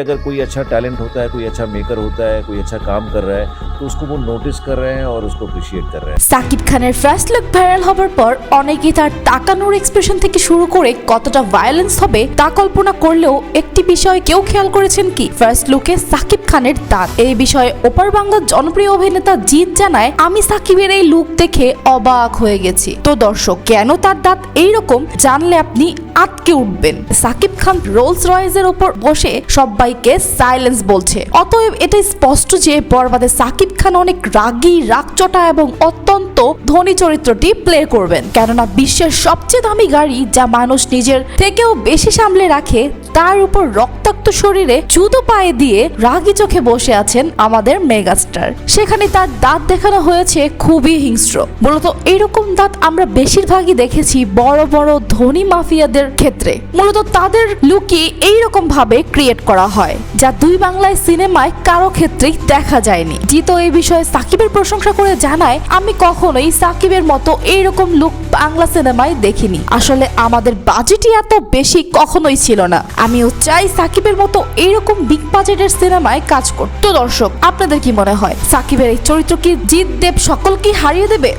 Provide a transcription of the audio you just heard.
अगर कोई अच्छा टैलेंट होता है कोई अच्छा मेकर होता है कोई अच्छा काम कर रहा है तो उसको वो नोटिस कर रहे हैं और उसको अप्रिशिएट कर रहे हैं সাকিব খানের ফার্স্ট লুক ভাইরাল হবার পর অনেকেই তার তাকানোর এক্সপ্রেশন থেকে শুরু করে কতটা ভায়োলেন্স হবে তা কল্পনা করলেও একটি বিষয় কেউ খেয়াল করেছেন কি ফার্স্ট লুকে সাকিব খানের দাঁত এই বিষয়ে ওপার বাংলার জনপ্রিয় অভিনেতা জিৎ জানায় আমি সাকিবের এই লুক দেখে অবাক হয়ে গেছি তো দর্শক কেন তার দাঁত এইরকম জানলে আপনি আটকে উঠবেন সাকিব খান রোলস রয়েজের ওপর বসে সবাইকে সাইলেন্স বলছে। অতএব এটা স্পষ্ট যে বরবাদে সাকিব খান অনেক রাগী, রাগচটা এবং অত্যন্ত ধনী চরিত্রটি প্লে করবেন। কেননা বিশ্বের সবচেয়ে দামি গাড়ি যা মানুষ নিজের থেকেও বেশি সামলে রাখে তার উপর রক্তাক্ত শরীরে জুতো পায়ে দিয়ে রাগী চোখে বসে আছেন আমাদের মেগাস্টার। সেখানে তার দাঁত দেখানো হয়েছে খুবই হিংস্র। মূলত এরকম দাঁত আমরা বেশিরভাগই দেখেছি বড় বড় ধনী মাফিয়াদের ক্ষেত্রে। মূলত তাদের লুকই এইরকম ভাবে ক্রিয়েট করা হয়, যা দুই বাংলায় সিনেমায় কারও ক্ষেত্রেই দেখা যায়নি। জিতো এই বিষয়ে সাকিবের প্রশংসা করে জানায়, আমি কখনোই সাকিবের মতো এইরকম লুক বাংলা সিনেমায় দেখিনি। আসলে আমাদের বাজেটই এত বেশি কখনোই ছিল না। আমিও চাই সাকিবের মতো এইরকম বিগ বাজেটের সিনেমায় কাজ করতো। দর্শক, আপনাদের কি মনে হয়, সাকিবের এই চরিত্র কি জিত দেব সকলকে হারিয়ে দেবে?